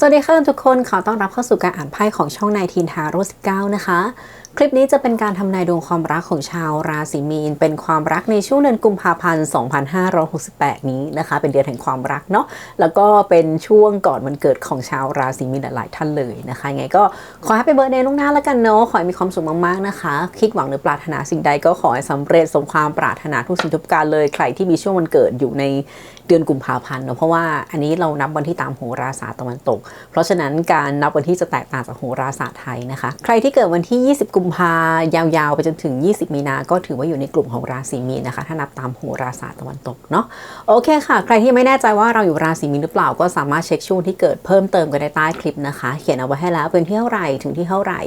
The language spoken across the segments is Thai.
สวัสดีค่ะทุกคน ขอต้อนรับเข้าสู่การอ่านไพ่ของช่องนายทีนทาโร่19 นะคะ คลิปนี้จะเป็นการทำนายดวงความรักของชาวราศีมีน เป็นความรักในช่วงเดือนกุมภาพันธ์ 2568 นี้นะคะ เป็นเดือนแห่งความรักเนาะ แล้วก็เป็นช่วงก่อนวันเกิดของชาวราศีมีนหลายท่านเลยนะคะ ไงก็ขอให้ไปเบอร์เดย์ล่วงหน้าแล้วกันเนาะ ขอให้มีความสุขมากๆนะคะ คิดหวังหรือปรารถนาสิ่งใดก็ขอให้สำเร็จสมความปรารถนาทุกสิ่งทุกการเลย ใครที่มีช่วงวันเกิดอยู่ในเดือนกุมภาพันธ์เนอะเพราะว่าอันนี้เรานับวันที่ตามโหราศาสตร์ตะวันตก เพราะฉะนั้นการนับวันที่จะแตกต่างจากโหราศาสตร์ไทยนะคะ ใครที่เกิดวันที่ 20 กุมภายาวๆ ไปจนถึง 20 มีนา ก็ถือว่าอยู่ในกลุ่มของราศีมีนนะคะ ถ้านับตามโหราศาสตร์ตะวันตกเนาะ โอเคค่ะ ใครที่ไม่แน่ใจว่าเราอยู่ราศีมีนหรือเปล่า ก็สามารถเช็คช่วงที่เกิดเพิ่มเติมกันได้ใต้คลิปนะคะ เขียนเอาไว้ให้แล้วเป็นที่เท่าไหร่ถึงที่เท่าไหร่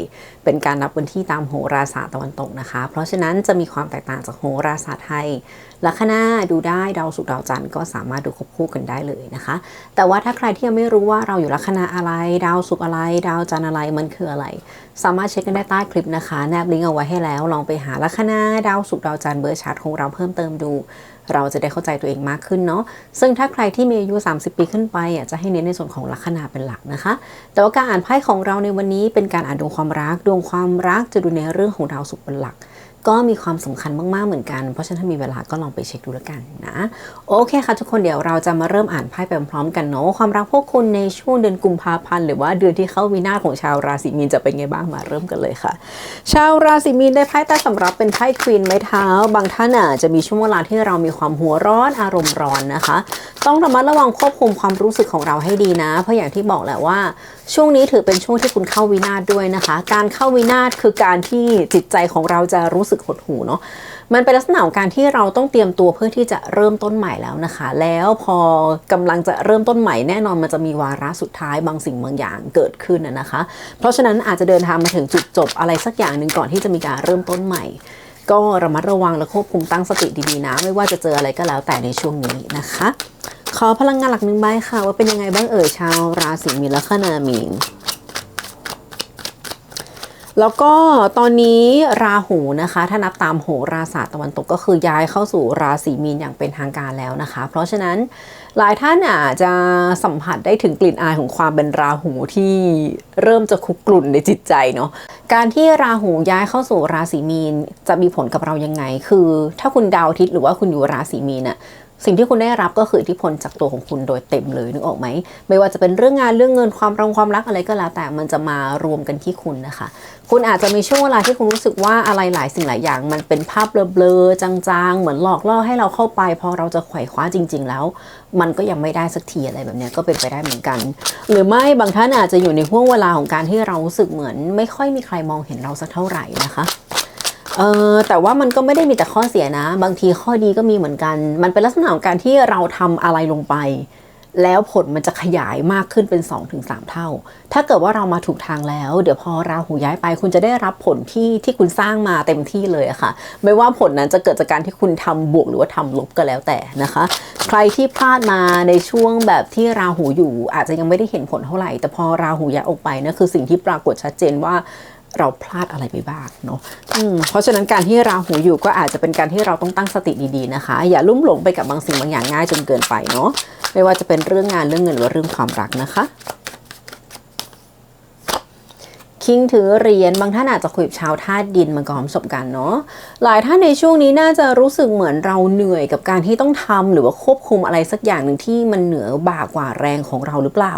เป็นการนับวันที่ตามโหราศาสตร์ตะวันตกนะคะ เพราะฉะนั้นจะมีความแตกต่างจากโหราศาสตร์ไทย ลัคนาดูได้ดาวศุกดาวจันทร์ก็สามารถดูควบคู่กันได้เลยนะคะ แต่ว่าถ้าใครที่ยังไม่รู้ว่าเราอยู่ลัคนาอะไร ดาวศุกอะไร ดาวจันทร์อะไรมันคืออะไร สามารถเช็คกันได้ใต้คลิปนะคะ แนบลิงก์เอาไว้ให้แล้ว ลองไปหาลัคนาดาวศุกดาวจันทร์เบอร์ชาร์ตของเราเพิ่มเติมดู เราจะได้เข้าใจตัวเองมากขึ้นเนาะซึ่งถ้าใครที่มีอายุ 30 ปีขึ้นไปอะจะให้เน้นในส่วนของลัคนาเป็นหลักนะคะ แต่ว่าการอ่านไพ่ของเราในวันนี้เป็นการอ่านดวงความรักดวงความรักจะดูในเรื่องของดาวศุกร์เป็นหลัก ก็มีความสำคัญมาก ๆ เหมือนกัน เพราะฉะนั้นถ้ามีเวลาก็ลองไปเช็คดูแล้วกันนะ โอเคค่ะทุกคนเดี๋ยวเราจะมาเริ่มอ่านไพ่ไปพร้อมๆกันเนาะความรักพวกคุณในช่วงเดือนกุมภาพันธ์หรือว่าเดือนที่เข้าวินาของชาวราศีมีนจะเป็นไงบ้างมาเริ่มกันเลยค่ะ ชาวราศีมีนได้ไพ่ใต้สำรับเป็นไพ่ควีนไม้เท้า บางท่านอาจจะมีช่วงเวลาที่เรามีความหัวร้อนอารมณ์ร้อนนะคะ ต้องระมัดระวังควบคุมความรู้สึกของเราให้ดีนะ เพราะอย่างที่บอกแหละว่า ช่วงนี้ถือเป็นช่วงที่คุณเข้าวินาด้วยนะคะ การเข้าวินาคือการที่จิตใจของเราจะรู้สึกหดหูเนาะมันเป็นลักษณะของการที่เราต้องเตรียมตัวเพื่อที่จะเริ่มต้นใหม่แล้วนะคะ แล้วพอกำลังจะเริ่มต้นใหม่แน่นอนมันจะมีวาระสุดท้ายบางสิ่งบางอย่างเกิดขึ้นนะนะคะ เพราะฉะนั้นอาจจะเดินทางมาถึงจุดจบอะไรสักอย่างหนึ่งก่อนที่จะมีการเริ่มต้นใหม่ ก็ระมัดระวังและควบคุมตั้งสติดีๆนะ ไม่ว่าจะเจออะไรก็แล้วแต่ในช่วงนี้นะคะ ขอพลังงานหลักหนึ่งใบค่ะ ว่าเป็นยังไงบ้างเอ่ยชาวราศีมีนและคนามีน แล้วก็ตอนนี้ราหูนะคะ ถ้านับตามโหราศาสตร์ตะวันตกก็คือย้ายเข้าสู่ราศีมีนอย่างเป็นทางการแล้วนะคะ เพราะฉะนั้นหลายท่านอาจจะสัมผัสได้ถึงกลิ่นอายของความเป็นราหูที่เริ่มจะคุกกรุ่นในจิตใจเนาะการที่ราหูย้ายเข้าสู่ราศีมีนจะมีผลกับเรายังไง คือ ถ้าคุณดาวอาทิตย์หรือว่าคุณอยู่ราศีมีนอะสิ่งที่คุณได้รับก็คืออิทธิพลจากตัวของคุณโดยเต็มเลยนึกออกไหม ไม่ว่าจะเป็นเรื่องงานเรื่องเงินความรังความรักอะไรก็แล้วแต่มันจะมารวมกันที่คุณนะคะ คุณอาจจะมีช่วงเวลาที่คุณรู้สึกว่าอะไรหลายสิ่งหลายอย่าง มันเป็นภาพเบลอๆจางๆ เหมือนหลอกล่อให้เราเข้าไปพอเราจะไขว่คว้าจริง ๆ แล้ว มันก็ยังไม่ได้สักทีอะไรแบบนี้ก็เป็นไปได้เหมือนกัน หรือไม่บางท่านอาจจะอยู่ในห่วงเวลาของการที่เรารู้สึกเหมือน ไม่ค่อยมีใครมองเห็นเราสักเท่าไหร่นะคะเออแต่ว่ามันก็ไม่ได้มีแต่ข้อเสียนะ บางทีข้อดีก็มีเหมือนกัน มันเป็นลักษณะของการที่เราทำอะไรลงไป แล้วผลมันจะขยายมากขึ้นเป็น 2-3 เท่า ถ้าเกิดว่าเรามาถูกทางแล้ว เดี๋ยวพอราหูย้ายไป คุณจะได้รับผลที่ที่คุณสร้างมาเต็มที่เลยค่ะ ไม่ว่าผลนั้นจะเกิดจากการที่คุณทำบวกหรือว่าทำลบก็แล้วแต่นะคะ ใครที่พลาดมาในช่วงแบบที่ราหูอยู่ อาจจะยังไม่ได้เห็นผลเท่าไหร่ แต่พอราหูย้ายออกไปนะคือสิ่งที่ปรากฏชัดเจนว่า เราพลาดอะไรไปบ้างเนาะอืมเพราะฉะนั้นการที่ราหูอยู่ก็อาจจะเป็นการที่เราต้องตั้งสติดีๆนะคะ อย่าลุ่มหลงไปกับบางสิ่งบางอย่างง่ายจนเกินไปเนาะไม่ว่าจะเป็นเรื่องงานเรื่องเงินหรือว่าเรื่องความรักนะคะ คิงถือเหรียญบางท่านอาจจะคุยกับชาวธาตุดินมาก่อนประสบการณ์เนาะหลายท่านในช่วงนี้น่าจะรู้สึกเหมือนเราเหนื่อยกับการที่ต้องทำหรือว่าควบคุมอะไรสักอย่างหนึ่งที่มันเหนือบ่ากว่าแรงของเราหรือเปล่า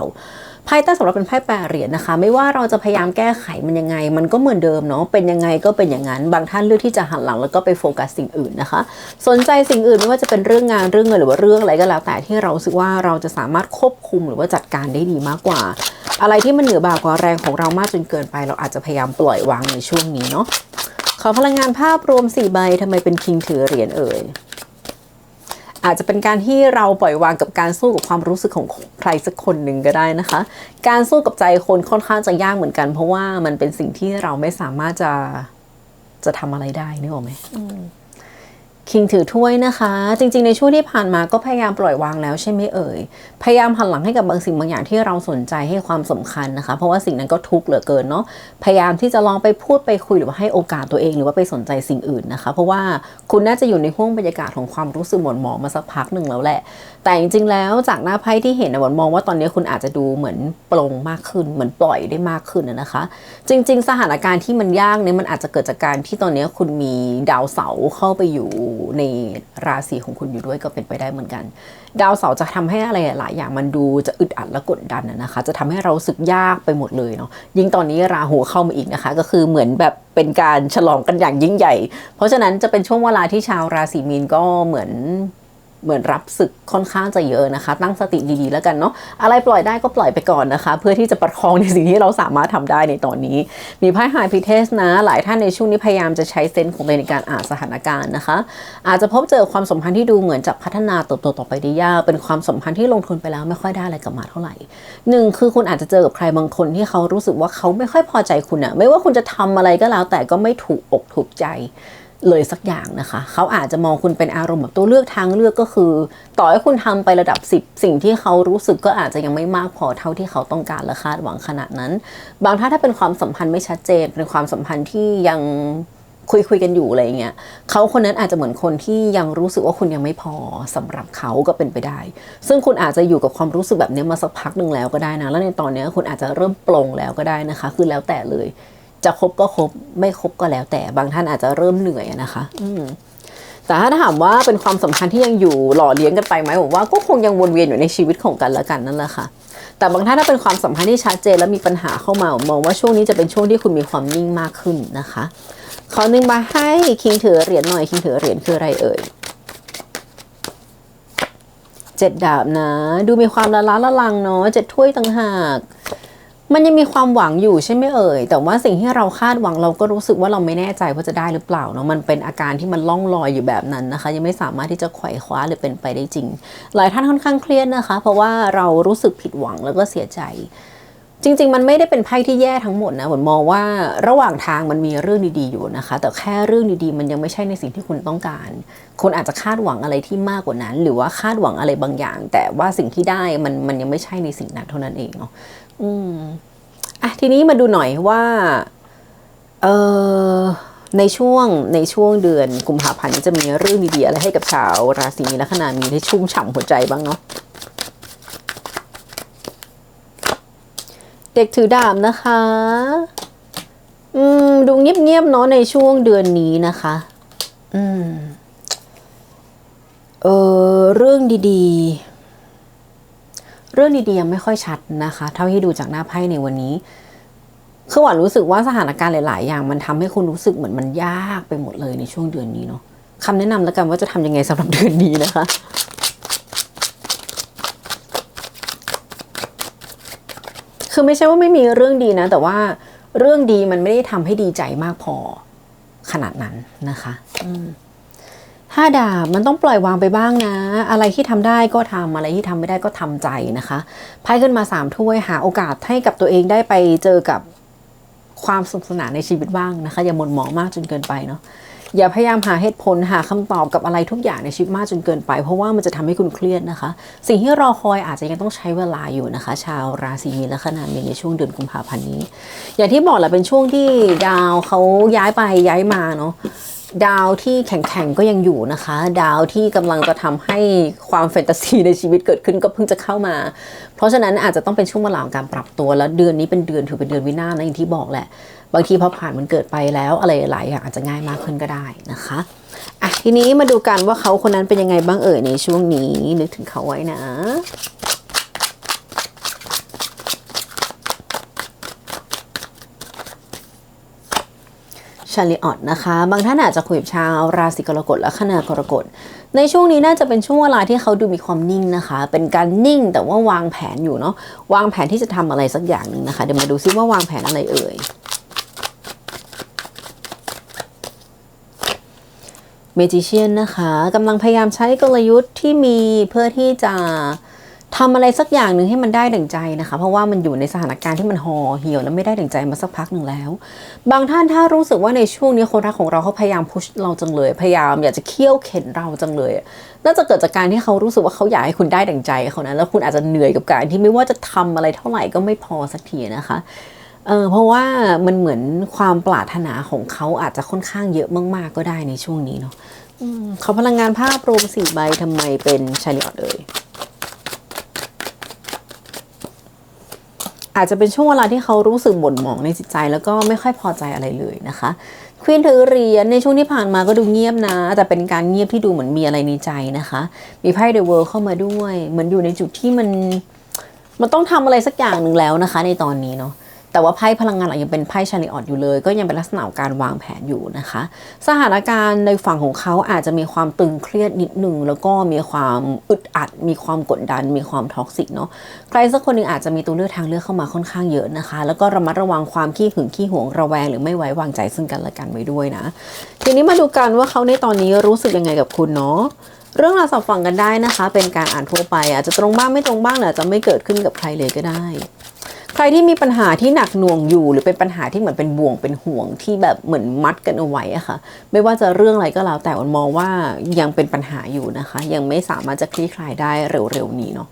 ไพ่ใต้สำหรับเป็นไพ่แปรเหรียญนะคะ ไม่ว่าเราจะพยายามแก้ไขมันยังไง มันก็เหมือนเดิมเนาะเป็นยังไงก็เป็นอย่างนั้น บางท่านเลือกที่จะหันหลังแล้วก็ไปโฟกัสสิ่งอื่นนะคะ สนใจสิ่งอื่นไม่ว่าจะเป็นเรื่องงานเรื่องเงินหรือว่าเรื่องอะไรก็แล้ว แต่ที่เราสึกว่าเราจะสามารถควบคุมหรือว่าจัดการได้ดีมากกว่า อะไรที่มันเหนือบ่ากว่าแรงของเรามากจนเกินไป เราอาจจะพยายามปล่อยวางในช่วงนี้เนาะขอพลังงานภาพรวม4ใบทำไมเป็นคิงถือเหรียญเอ่ย อาจจะเป็นการที่เราปล่อยวางกับการสู้กับความรู้สึกของใครสักคนหนึ่งก็ได้นะคะ การสู้กับใจคนค่อนข้างจะยากเหมือนกัน เพราะว่ามันเป็นสิ่งที่เราไม่สามารถจะจะทำอะไรได้นึกออกไหมม คิงถือถ้วยนะคะ จริงๆ ในช่วงที่ผ่านมาก็พยายามปล่อยวางแล้วใช่ไหมเอ่ย พยายามหันหลังให้กับบางสิ่งบางอย่างที่เราสนใจให้ความสำคัญนะคะ เพราะว่าสิ่งนั้นก็ทุกข์เหลือเกินเนาะ พยายามที่จะลองไปพูดไปคุยหรือว่าให้โอกาสตัวเองหรือว่าไปสนใจสิ่งอื่นนะคะ เพราะว่าคุณน่าจะอยู่ในห้วงบรรยากาศของความรู้สึกหม่นหมองมาสักพักหนึ่งแล้วแหละ แต่จริงๆ แล้วจากหน้าไพ่ที่เห็นนะหวนมองว่าตอนนี้คุณอาจจะดูเหมือนปลงมากขึ้น เหมือนปล่อยได้มากขึ้นนะคะ จริง ๆ สถานการณ์ที่มันยากเนี่ยมันอาจจะเกิดจากการที่ตอนนี้คุณมีดาวเสาเข้าไปอยู่ในราศีของคุณอยู่ด้วยก็เป็นไปได้เหมือนกัน ดาวเสาร์จะทำให้อะไรหลายอย่างมันดูจะอึดอัดและกดดันนะคะ จะทำให้เราสึกยากไปหมดเลยเนาะยิ่งตอนนี้ราหูเข้ามาอีกนะคะ ก็คือเหมือนแบบเป็นการฉลองกันอย่างยิ่งใหญ่ เพราะฉะนั้นจะเป็นช่วงเวลาที่ชาวราศีมีนก็เหมือน เหมือนรับศึกค่อนข้างจะเยอะนะคะ ตั้งสติดีๆแล้วกันเนาะอะไรปล่อยได้ก็ปล่อยไปก่อนนะคะ เพื่อที่จะประคองในสิ่งที่เราสามารถทำได้ในตอนนี้ มีไพ่ไฮพิเทสนะ หลายท่านในช่วงนี้พยายามจะใช้เซนส์ของตัวเองในการอ่านสถานการณ์นะคะ อาจจะพบเจอความสัมพันธ์ที่ดูเหมือนจะพัฒนาเติบโตต่อไปได้ยากเป็นความสัมพันธ์ที่ลงทุนไปแล้วไม่ค่อยได้อะไรกลับมาเท่าไหร่หนึ่งคือคุณอาจจะเจอกับใครบางคนที่เขารู้สึกว่าเขาไม่ค่อยพอใจคุณอะไม่ว่าคุณจะทำอะไรก็แล้วแต่ก็ไม่ถูกอกถูกใจ เลยสักอย่างนะคะ เขาอาจจะมองคุณเป็นอารมณ์แบบตัวเลือกทางเลือกก็คือ ต่อให้คุณทำไประดับ 10 สิ่งที่เขารู้สึกก็อาจจะยังไม่มากพอเท่าที่เขาต้องการและคาดหวังขนาดนั้น บางท่าถ้าเป็นความสัมพันธ์ไม่ชัดเจนเป็นความสัมพันธ์ที่ยังคุยคุยกันอยู่อะไรเงี้ยเขาคนนั้นอาจจะเหมือนคนที่ยังรู้สึกว่าคุณยังไม่พอสำหรับเขาก็เป็นไปได้ ซึ่งคุณอาจจะอยู่กับความรู้สึกแบบนี้มาสักพักหนึ่งแล้วก็ได้นะ แล้วในตอนนี้คุณอาจจะเริ่มปลงแล้วก็ได้นะคะ คือแล้วแต่เลย จะครบก็ครบไม่ครบก็แล้ว แต่บางท่านอาจจะเริ่มเหนื่อยนะคะ อืแต่ถ้าถามว่าเป็นความสัมพันธ์ที่ยังอยู่หล่อเลี้ยงกันไปไหมผมว่าก็คงยังวนเวียนอยู่ในชีวิตของกันและกันนั่นแหละค่ะ แต่บางท่านถ้าเป็นความสัมพันธ์ที่ชัดเจนและมีปัญหาเข้ามาผมมองว่าช่วงนี้จะเป็นช่วงที่คุณมีความนิ่งมากขึ้นนะคะขอหนึ่งมาให้คิงถือเหรียญหน่อยคิงถือเหรียญคืออะไรเอ่ยเจ็ดดาบนะ ดูมีความละล้าละลังเนาะเจ็ดถ้วยต่างหาก มันยังมีความหวังอยู่ใช่ไหมเอ่ย แต่ว่าสิ่งที่เราคาดหวังเราก็รู้สึกว่าเราไม่แน่ใจว่าจะได้หรือเปล่าเนาะมันเป็นอาการที่มันล่องลอยอยู่แบบนั้นนะคะ ยังไม่สามารถที่จะไขว่คว้าหรือเป็นไปได้จริง หลายท่านค่อนข้างเครียดนะคะ เพราะว่าเรารู้สึกผิดหวังแล้วก็เสียใจจริง ๆ มันไม่ได้เป็นไพ่ที่แย่ทั้งหมดนะผมมองว่าระหว่างทางมันมีเรื่องดีๆอยู่นะคะ แต่แค่เรื่องดีๆ มันยังไม่ใช่ในสิ่งที่คุณต้องการ คุณอาจจะคาดหวังอะไรที่มากกว่านั้น หรือว่าคาดหวังอะไรบางอย่าง แต่ว่าสิ่งที่ได้มันมันยังไม่ใช่ในสิ่งนั้นเท่านั้นเองเนาะ อืมอะทีนี้มาดูหน่อยว่าเออในช่วงในช่วงเดือนกุมภาพันธ์จะมีเรื่องดีๆอะไรให้กับชาวราศีมีลัคนามีได้ชุ่มฉ่ำหัวใจบ้างเนาะเด็กถือดาบนะคะ อืม ดูเงียบๆเนาะในช่วงเดือนนี้นะคะ อืม เออเรื่องดีๆ เรื่องดีๆยังไม่ค่อยชัดนะคะ เท่าที่ดูจากหน้าไพ่ในวันนี้คือหวานรู้สึกว่าสถานการณ์หลาย ๆ อย่างมันทำให้คุณรู้สึกเหมือนมันยากไปหมดเลยในช่วงเดือนนี้เนาะคำแนะนำแล้วกันว่าจะทำยังไงสำหรับเดือนนี้นะคะคือไม่ใช่ว่าไม่มีเรื่องดีนะ แต่ว่าเรื่องดีมันไม่ได้ทำให้ดีใจมากพอขนาดนั้นนะคะ อืม ห้าดาบมันต้องปล่อยวางไปบ้างนะ อะไรที่ทำได้ก็ทำอะไรที่ทำไม่ได้ก็ทำใจนะคะไพ่ขึ้นมาสามถ้วยหาโอกาสให้กับตัวเองได้ไปเจอกับความสนุกสนานในชีวิตบ้างนะคะ อย่าหม่นหมองมากจนเกินไปเนาะอย่าพยายามหาเหตุผลหาคำตอบกับอะไรทุกอย่างในชีวิตมากจนเกินไป เพราะว่ามันจะทำให้คุณเครียดนะคะ สิ่งที่รอคอยอาจจะยังต้องใช้เวลาอยู่นะคะ ชาวราศีมีนและขนาดมีในช่วงเดือนกุมภาพันธ์นี้ อย่างที่บอกแหละเป็นช่วงที่ดาวเขาย้ายไปย้ายมาเนาะ ดาวที่แข็งๆก็ยังอยู่นะคะ ดาวที่กำลังจะทำให้ความแฟนตาซีในชีวิตเกิดขึ้นก็เพิ่งจะเข้ามา เพราะฉะนั้นอาจจะต้องเป็นช่วงเวลาของการปรับตัวแล้วเดือนนี้เป็นเดือนถือเป็นเดือนวินาศนะอย่างที่บอกแหละ บางทีพอผ่านมันเกิดไปแล้วอะไรหลายอย่างอาจจะง่ายมากขึ้นก็ได้นะคะอะทีนี้มาดูกันว่าเขาคนนั้นเป็นยังไงบ้างเอ่ยในช่วงนี้นึกถึงเขาไว้นะ ชาลิออตนะคะ บางท่านอาจจะคุยกับชาวราศีกรกฎและคณากรกฎ ในช่วงนี้น่าจะเป็นช่วงเวลาที่เขาดูมีความนิ่งนะคะ เป็นการนิ่งแต่ว่าวางแผนอยู่เนาะ วางแผนที่จะทำอะไรสักอย่างหนึ่งนะคะ เดี๋ยวมาดูซิว่าวางแผนอะไรเอ่ย เมจิเชียนนะคะกำลังพยายามใช้กลยุทธ์ที่มีเพื่อที่จะ ทำอะไรสักอย่างหนึ่งให้มันได้ดั่งใจนะคะ เพราะว่ามันอยู่ในสถานการณ์ที่มันห่อเหี่ยวแล้วไม่ได้ดั่งใจมาสักพักหนึ่งแล้ว บางท่านถ้ารู้สึกว่าในช่วงนี้คนรักของเราเขาพยายามพุชเราจังเลย พยายามอยากจะเคี่ยวเข็นเราจังเลยน่าจะเกิดจากการที่เขารู้สึกว่าเขาอยากให้คุณได้ดั่งใจเขานะแล้วคุณอาจจะเหนื่อยกับการที่ไม่ว่าจะทำอะไรเท่าไหร่ก็ไม่พอสักทีนะคะเออเพราะว่ามันเหมือนความปรารถนาของเขาอาจจะค่อนข้างเยอะมากๆก็ได้ในช่วงนี้เนาะเขาพลังงานภาพรวมสี่ใบทำไมเป็นชาลิออตเอ่ย อาจจะเป็นช่วงเวลาที่เขารู้สึกหม่นหมองในจิตใจ แล้วก็ไม่ค่อยพอใจอะไรเลยนะคะควีนถือเหรียญในช่วงที่ผ่านมาก็ดูเงียบนะ แต่เป็นการเงียบที่ดูเหมือนมีอะไรในใจนะคะ มีไพ่เดอะเวิร์เข้ามาด้วย เหมือนอยู่ในจุดที่มันมันต้องทำอะไรสักอย่างหนึ่งแล้วนะคะ ในตอนนี้เนาะ แต่ว่าไพ่พลังงานหลักยังเป็นไพ่ชาลิออตอยู่เลย ก็ยังเป็นลักษณะการวางแผนอยู่นะคะ สถานการณ์ในฝั่งของเขาอาจจะมีความตึงเครียดนิดหนึ่งแล้วก็มีความอึดอัด มีความกดดัน มีความท็อกซิกเนาะใครสักคนหนึ่งอาจจะมีตัวเลือกทางเลือกเข้ามาค่อนข้างเยอะนะคะ แล้วก็ระมัดระวังความขี้หึงขี้หวงระแวงหรือไม่ไว้วางใจซึ่งกันและกันไว้ด้วยนะ ทีนี้มาดูกันว่าเขาในตอนนี้รู้สึกยังไงกับคุณเนาะเรื่องราวสับฟังกันได้นะคะ เป็นการอ่านทั่วไปอาจจะตรงบ้างไม่ตรงบ้างหรืออาจจะไม่เกิดขึ้นกับใครเลยก็ได้ ใครที่มีปัญหาที่หนักหน่วงอยู่ หรือเป็นปัญหาที่เหมือนเป็นบ่วงเป็นห่วงที่แบบเหมือนมัดกันเอาไว้อะค่ะ ไม่ว่าจะเรื่องอะไรก็แล้วแต่วันมองว่ายังเป็นปัญหาอยู่นะคะ ยังไม่สามารถจะคลี่คลายได้เร็วๆนี้เนาะ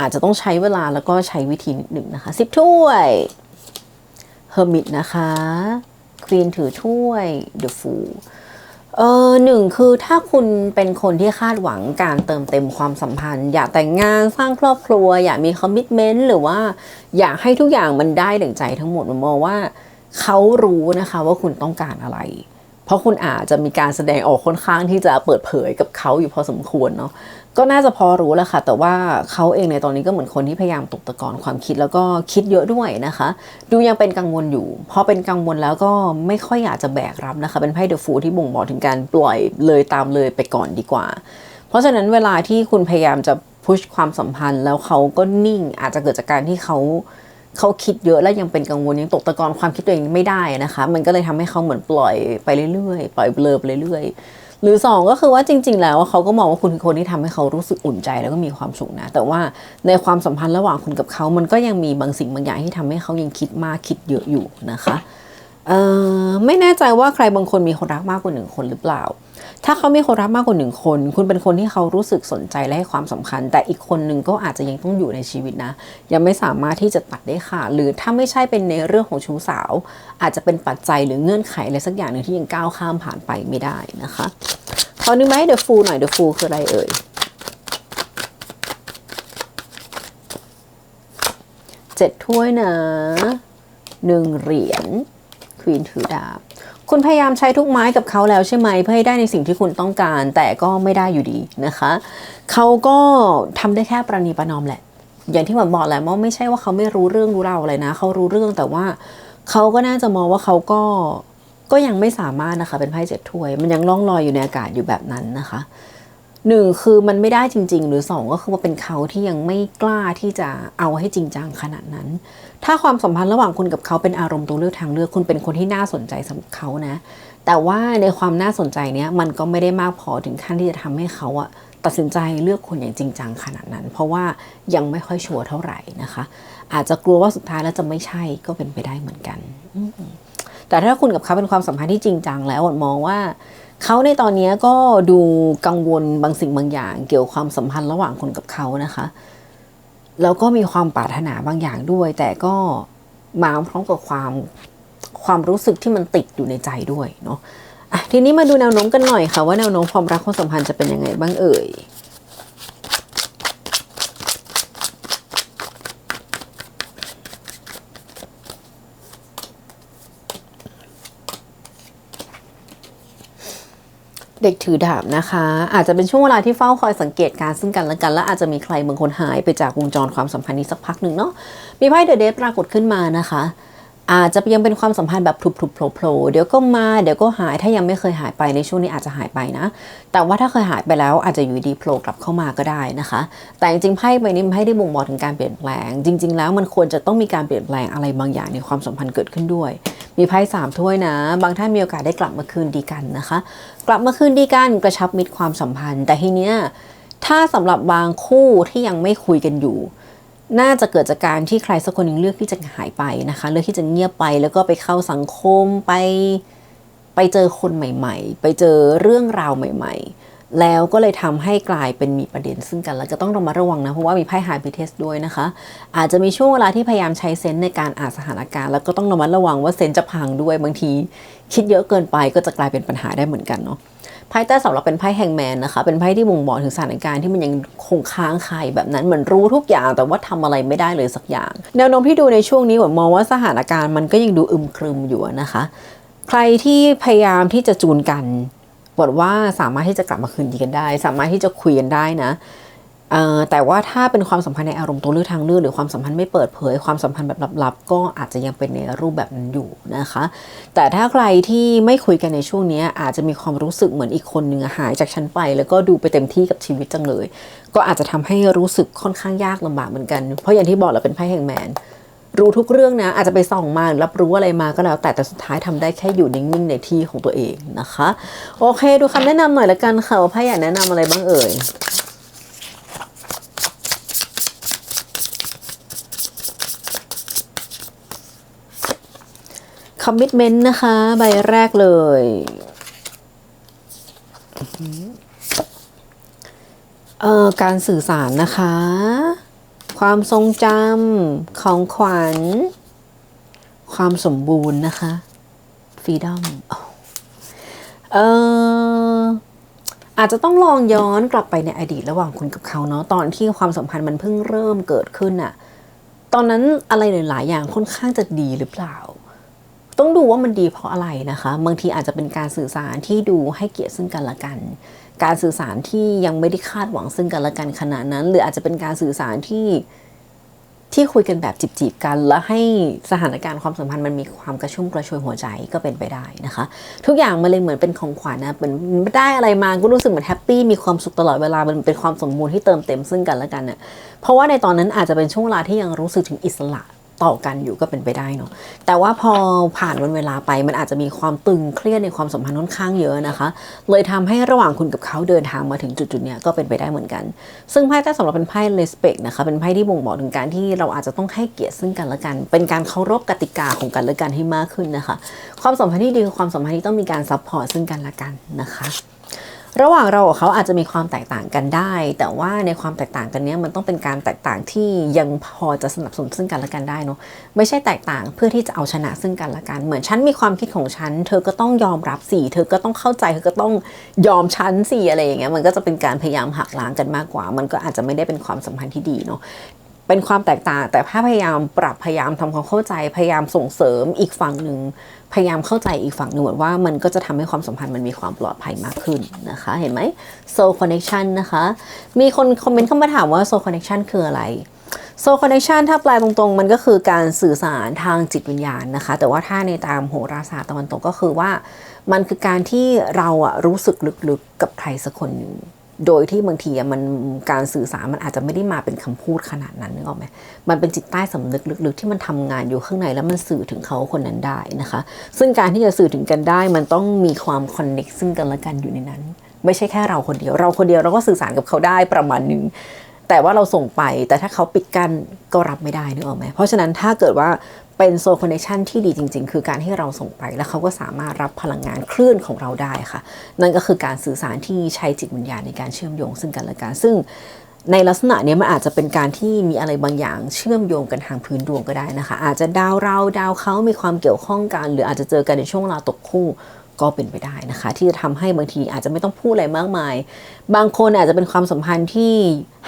อาจจะต้องใช้เวลาแล้วก็ใช้วิธีนิดหนึ่งนะคะสิบถ้วยเฮอร์มิตนะคะควีนถือถ้วยเดอะฟู เออหนึ่งคือถ้าคุณเป็นคนที่คาดหวังการเติมเต็มความสัมพันธ์ อยากแต่งงานสร้างครอบครัว อยากมีคอมมิชเมนต์หรือว่าอยากให้ทุกอย่างมันได้ดั่งใจทั้งหมดมันมองว่าเขารู้นะคะว่าคุณต้องการอะไร เพราะคุณอาจจะมีการแสดงออกค่อนข้างที่จะเปิดเผยกับเขาอยู่พอสมควรเนาะ ก็น่าจะพอรู้แหละค่ะ แต่ว่าเขาเองในตอนนี้ก็เหมือนคนที่พยายามตกตะกอนความคิดแล้วก็คิดเยอะด้วยนะคะ ดูยังเป็นกังวลอยู่พอเป็นกังวลแล้วก็ไม่ค่อยอยากจะแบกรับนะคะ เป็นไพ่เดอะฟูที่บ่งบอกถึงการปล่อยเลยตามเลยไปก่อนดีกว่า เพราะฉะนั้นเวลาที่คุณพยายามจะพุชความสัมพันธ์ แล้วเขาก็นิ่งอาจจะเกิดจากการที่เขาเขาคิดเยอะและยังเป็นกังวลยังตกตะกอนความคิดตัวเองไม่ได้นะคะ มันก็เลยทำให้เขาเหมือนปล่อยไปเรื่อยๆ ปล่อยเบลอไปเรื่อยๆ หรือสองก็คือว่าจริง ๆ แล้วเขาก็มองว่าคุณคือคนที่ทำให้เขารู้สึกอุ่นใจแล้วก็มีความสุขนะ แต่ว่าในความสัมพันธ์ระหว่างคุณกับเขา มันก็ยังมีบางสิ่งบางอย่างที่ทำให้เขายังคิดมากคิดเยอะอยู่นะคะไม่แน่ใจว่าใครบางคนมีคนรักมากกว่าหนึ่งคนหรือเปล่า ถ้าเขามีคนรักมากกว่าหนึ่งคน คุณเป็นคนที่เขารู้สึกสนใจและให้ความสำคัญ แต่อีกคนหนึ่งก็อาจจะยังต้องอยู่ในชีวิตนะ ยังไม่สามารถที่จะตัดได้ขาดหรือถ้าไม่ใช่เป็นในเรื่องของชู้สาว อาจจะเป็นปัจจัยหรือเงื่อนไขอะไรสักอย่างหนึ่งที่ยังก้าวข้ามผ่านไปไม่ได้นะคะขอนึกมาให้เดอะฟูหน่อยเดอะฟูคืออะไรเอ่ยเจ็ดถ้วยนะหนึ่งเหรียญควีนถือดาบ คุณพยายามใช้ทุกไม้กับเขาแล้วใช่ไหมเพื่อให้ได้ในสิ่งที่คุณต้องการ แต่ก็ไม่ได้อยู่ดีนะคะ เขาก็ทำได้แค่ประนีประนอมแหละ อย่างที่ผมบอกแหละว่าไม่ใช่ว่าเขาไม่รู้เรื่องรู้ราวอะไรนะ เขารู้เรื่องแต่ว่าเขาก็น่าจะมองว่าเขาก็ก็ยังไม่สามารถนะคะเป็นไพ่เจ็ดถ้วย มันยังล่องลอยอยู่ในอากาศอยู่แบบนั้นนะคะ หนึ่งคือมันไม่ได้จริง ๆ หรือสองก็คือว่าเป็นเขาที่ยังไม่กล้าที่จะเอาให้จริงจังขนาดนั้น ถ้าความสัมพันธ์ระหว่างคุณกับเขาเป็นอารมณ์ตัวเลือกทางเลือกคุณเป็นคนที่น่าสนใจสำหรับเขานะ แต่ว่าในความน่าสนใจเนี้ยมันก็ไม่ได้มากพอถึงขั้นที่จะทำให้เขาอะตัดสินใจเลือกคนอย่างจริงจังขนาดนั้น เพราะว่ายังไม่ค่อยชัวร์เท่าไหร่นะคะ อาจจะกลัวว่าสุดท้ายแล้วจะไม่ใช่ก็เป็นไปได้เหมือนกันแต่ถ้าคุณกับเขาเป็นความสัมพันธ์ที่จริงจังแล้วมองว่า เขาในตอนนี้ก็ดูกังวลบางสิ่งบางอย่าง เกี่ยวกับความสัมพันธ์ระหว่างคนกับเขานะคะ แล้วก็มีความปรารถนาบางอย่างด้วย แต่ก็มาพร้อมกับความความรู้สึกที่มันติดอยู่ในใจด้วยเนาะะทีนี้มาดูแนวโน้มกันหน่อยค่ะว่าแนวโน้มความรักความสัมพันธ์จะเป็นยังไงบ้างเอ่ย เด็กถือดาบนะคะ อาจจะเป็นช่วงเวลาที่เฝ้าคอยสังเกตการซึ่งกันและกัน และอาจจะมีใครบางคนหายไปจากวงจรความสัมพันธ์นี้สักพักหนึ่งเนาะมีไพ่เดอะเดปรากฏขึ้นมานะคะ อาจจะยังเป็นความสัมพันธ์แบบพลุบๆโผล่ๆเดี๋ยวก็มาเดี๋ยวก็หายถ้ายังไม่เคยหายไปในช่วงนี้อาจจะหายไปนะ แต่ว่าถ้าเคยหายไปแล้วอาจจะอยู่ดีโผล่กลับเข้ามาก็ได้นะคะ แต่จริงๆไพ่ใบนี้มันให้ได้บ่งบอกถึงการเปลี่ยนแปลง จริง ๆ แล้วมันควรจะต้องมีการเปลี่ยนแปลงอะไรบางอย่างในความสัมพันธ์เกิดขึ้นด้วย มีไพ่สามถ้วยนะ บางท่านมีโอกาสได้กลับมาคืนดีกันนะคะ กลับมาคืนดีกันกระชับมิตรความสัมพันธ์ แต่ทีเนี้ยถ้าสำหรับบางคู่ที่ยังไม่คุยกันอยู่ น่าจะเกิดจากการที่ใครสักคนหนึ่งเลือกที่จะหายไปนะคะ เลือกที่จะเงียบไปแล้วก็ไปเข้าสังคมไป ไปเจอคนใหม่ ๆ ไปเจอเรื่องราวใหม่ ๆ แล้วก็เลยทำให้กลายเป็นมีประเด็นซึ่งกันแล้วจะต้องระมัดระวังนะ เพราะว่ามีไพ่ไฮพิเทสด้วยนะคะ อาจจะมีช่วงเวลาที่พยายามใช้เซนส์ในการอ่านสถานการณ์ แล้วก็ต้องระมัดระวังว่าเซนส์จะพังด้วยบางที คิดเยอะเกินไปก็จะกลายเป็นปัญหาได้เหมือนกันเนาะไพ่ใต้สำหรับเป็นไพ่แฮงแมนนะคะ เป็นไพ่ที่บ่งบอกถึงสถานการณ์ที่มันยังคงค้างคาแบบนั้นเหมือนรู้ทุกอย่างแต่ว่าทำอะไรไม่ได้เลยสักอย่าง แนวโน้มที่ดูในช่วงนี้ผมมองว่าสถานการณ์มันก็ยังดูอึมครึมอยู่นะคะ ใครที่พยายามที่จะจูนกัน บอกว่าสามารถที่จะกลับมาคืนดีกันได้ สามารถที่จะคุยกันได้นะแต่ว่าถ้าเป็นความสัมพันธ์ในอารมณ์ตัวเลือกทางเลือกหรือความสัมพันธ์ไม่เปิดเผย ความสัมพันธ์แบบลับๆ ก็อาจจะยังเป็นในรูปแบบนั้นอยู่นะคะ แต่ถ้าใครที่ไม่คุยกันในช่วงนี้อาจจะมีความรู้สึกเหมือนอีกคนหนึ่งหายจากฉันไป แล้วก็ดูไปเต็มที่กับชีวิตจังเลย ก็อาจจะทำให้รู้สึกค่อนข้างยากลำบากเหมือนกัน เพราะอย่างที่บอกเราเป็นไพ่แห่งแมน รู้ทุกเรื่องนะ อาจจะไปส่องมารับรู้อะไรมาก็แล้ว แต่แต่สุดท้ายทำได้แค่อยู่นิ่งๆในที่ของตัวเองนะคะ โอเค ดูคำแนะนำหน่อยละกันค่ะว่าไพ่อยากแนะนำอะไรบ้างเอ่ยคอมมิ t เมนต์นะคะ ใบแรกเลยเอ่อการสื่อสารนะคะ ความทรงจำของขวัญ ความสมบูรณ์นะคะฟรีดอมเอ่ออาจจะต้องลองย้อนกลับไปในอดีตระหว่างคุณกับเขาเนาะตอนที่ความสัมพันธ์มันเพิ่งเริ่มเกิดขึ้นอะตอนนั้นอะไรหลาย ๆ อย่างค่อนข้างจะดีหรือเปล่า ต้องดูว่ามันดีเพราะอะไรนะคะ บางทีอาจจะเป็นการสื่อสารที่ดูให้เกียรติซึ่งกันและกัน การสื่อสารที่ยังไม่ได้คาดหวังซึ่งกันและกันขนาดนั้น หรืออาจจะเป็นการสื่อสารที่ที่คุยกันแบบจีบๆกัน แล้วให้สถานการณ์ความสัมพันธ์มันมีความกระชุ่มกระชวยหัวใจก็เป็นไปได้นะคะ ทุกอย่างมันเลยเหมือนเป็นของขวัญนะเป็นไม่ได้อะไรมาก็รู้สึกเหมือนแฮปปี้มีความสุขตลอดเวลามันเป็นความสมบูรณ์ที่เติมเต็มซึ่งกันและกันเน่ะเพราะว่าในตอนนั้นอาจจะเป็นช่วงเวลาที่ยังรู้สึกถึงอิสระ ต่อกันอยู่ก็เป็นไปได้เนาะแต่ว่าพอผ่านวันเวลาไปมันอาจจะมีความตึงเครียดในความสัมพันธ์ค่อนข้างเยอะนะคะ เลยทำให้ระหว่างคุณกับเขาเดินทางมาถึงจุดๆเนี้ยก็เป็นไปได้เหมือนกัน ซึ่งไพ่ใต้สำหรับเป็นไพ่ respect นะคะเป็นไพ่ที่บ่งบอกถึงการที่เราอาจจะต้องให้เกียรติซึ่งกันและกัน เป็นการเคารพกติกาของกันและกันให้มากขึ้นนะคะ ความสัมพันธ์ที่ดีคือความสัมพันธ์ที่ต้องมีการซัพพอร์ตซึ่งกันและกันนะคะ ระหว่างเรากับเขาอาจจะมีความแตกต่างกันได้ แต่ว่าในความแตกต่างกันนี้มันต้องเป็นการแตกต่างที่ยังพอจะสนับสนุนซึ่งกันและกันได้เนาะไม่ใช่แตกต่างเพื่อที่จะเอาชนะซึ่งกันและกัน เหมือนฉันมีความคิดของฉัน เธอก็ต้องยอมรับสิเธอก็ต้องเข้าใจเธอก็ต้องยอมฉันสิอะไรอย่างเงี้ยมันก็จะเป็นการพยายามหักล้างกันมากกว่า มันก็อาจจะไม่ได้เป็นความสัมพันธ์ที่ดีเนาะ เป็นความแตกต่าง แต่ถ้าพยายามปรับพยายามทำความเข้าใจ พยายามส่งเสริมอีกฝั่งหนึ่งพยายามเข้าใจอีกฝั่งหนึ่งว่ามันก็จะทำให้ความสัมพันธ์มันมีความปลอดภัยมากขึ้นนะคะ เห็นไหม soul connection นะคะ มีคนคอมเมนต์เข้ามาถามว่า soul connection คืออะไร soul connection ถ้าแปลตรงๆ มันก็คือการสื่อสารทางจิตวิญญาณนะคะ แต่ว่าถ้าในตามโหราศาสตร์ตะวันตกก็คือว่า มันคือการที่เราอะรู้สึกลึกๆกับใครสักคนหนึ่ง โดยที่บางทีอะมันการสื่อสารมันอาจจะไม่ได้มาเป็นคำพูดขนาดนั้นนึกออกไหมมันเป็นจิตใต้สำนึกลึกๆที่มันทำงานอยู่ข้างในแล้วมันสื่อถึงเขาคนนั้นได้นะคะ ซึ่งการที่จะสื่อถึงกันได้ มันต้องมีความคอนเน็กซึ่งกันและกันอยู่ในนั้น ไม่ใช่แค่เราคนเดียว เราคนเดียวเราก็สื่อสารกับเขาได้ประมาณหนึงแต่ว่าเราส่งไปแต่ถ้าเขาปิดกั้นก็รับไม่ได้นึกออกไหมเพราะฉะนั้นถ้าเกิดว่า เป็นโซลคอนเนคชันที่ดีจริง ๆ คือการที่เราส่งไปแล้วเขาก็สามารถรับพลังงานคลื่นของเราได้ค่ะ นั่นก็คือการสื่อสารที่ใช้จิตวิญญาณในการเชื่อมโยงซึ่งกันและกันซึ่งในลักษณะนี้มันอาจจะเป็นการที่มีอะไรบางอย่างเชื่อมโยงกันทางพื้นดวงก็ได้นะคะ อาจจะดาวเราดาวเขามีความเกี่ยวข้องกัน หรืออาจจะเจอกันในช่วงเวลาตกคู่ ก็เป็นไปได้นะคะ ที่จะทำให้บางทีอาจจะไม่ต้องพูดอะไรมากมาย บางคนอาจจะเป็นความสัมพันธ์ที่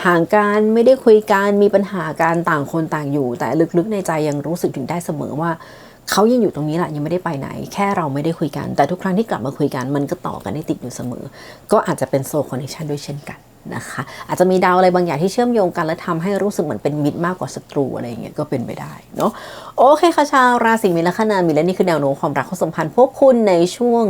ห่างกันไม่ได้คุยกันมีปัญหาการต่างคนต่างอยู่ แต่ลึกๆในใจยังรู้สึกถึงได้เสมอว่าเขายังอยู่ตรงนี้แหละยังไม่ได้ไปไหน แค่เราไม่ได้คุยกัน แต่ทุกครั้งที่กลับมาคุยกันมันก็ต่อกันได้ติดอยู่เสมอ ก็อาจจะเป็นโซคอนเนคชันด้วยเช่นกัน นะคะ อาจจะมีดาวอะไรบางอย่างที่เชื่อมโยงกัน และทำให้รู้สึกเหมือนเป็นมิตรมากกว่าศัตรูอะไรอย่างเงี้ยก็เป็นไปได้เนาะโอเคค่ะชาวราศีมีนและคนามีและนี่คือแนวโน้มความรักความสัมพันธ์พวกคุณในช่วง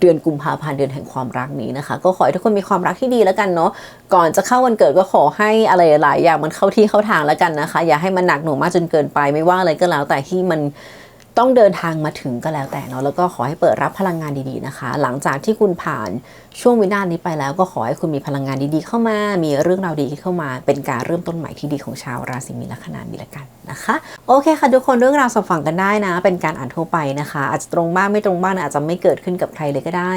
เดือนกุมภาพันธ์เดือนแห่งความรักนี้นะคะ ก็ขอให้ทุกคนมีความรักที่ดีแล้วกันเนาะก่อนจะเข้าวันเกิดก็ขอให้อะไรหลายอย่างมันเข้าที่เข้าทางแล้วกันนะคะ อย่าให้มันหนักหน่วงมากจนเกินไปไม่ว่าอะไรก็แล้วแต่ที่มัน ต้องเดินทางมาถึงก็แล้วแต่เนาะแล้วก็ขอให้เปิดรับพลังงานดีๆนะคะ หลังจากที่คุณผ่านช่วงวินาศนี้ไปแล้วก็ขอให้คุณมีพลังงานดีๆเข้ามา มีเรื่องราวดีๆเข้ามา เป็นการเริ่มต้นใหม่ที่ดีของชาวราศีมีนลัคนามีละกันนะคะโอเคค่ะทุกคนเรื่องราวสอบฟังกันได้นะ เป็นการอ่านทั่วไปนะคะ อาจจะตรงบ้างไม่ตรงบ้างอาจจะไม่เกิดขึ้นกับใครเลยก็ได้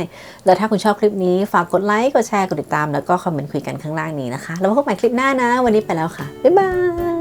แล้วถ้าคุณชอบคลิปนี้ฝากกดไลค์กดแชร์กดติดตามแล้วก็คอมเมนต์คุยกันข้างล่างนี้นะคะแล้วพบกันใหม่คลิปหน้านะ วันนี้ไปแล้วค่ะบ๊ายบาย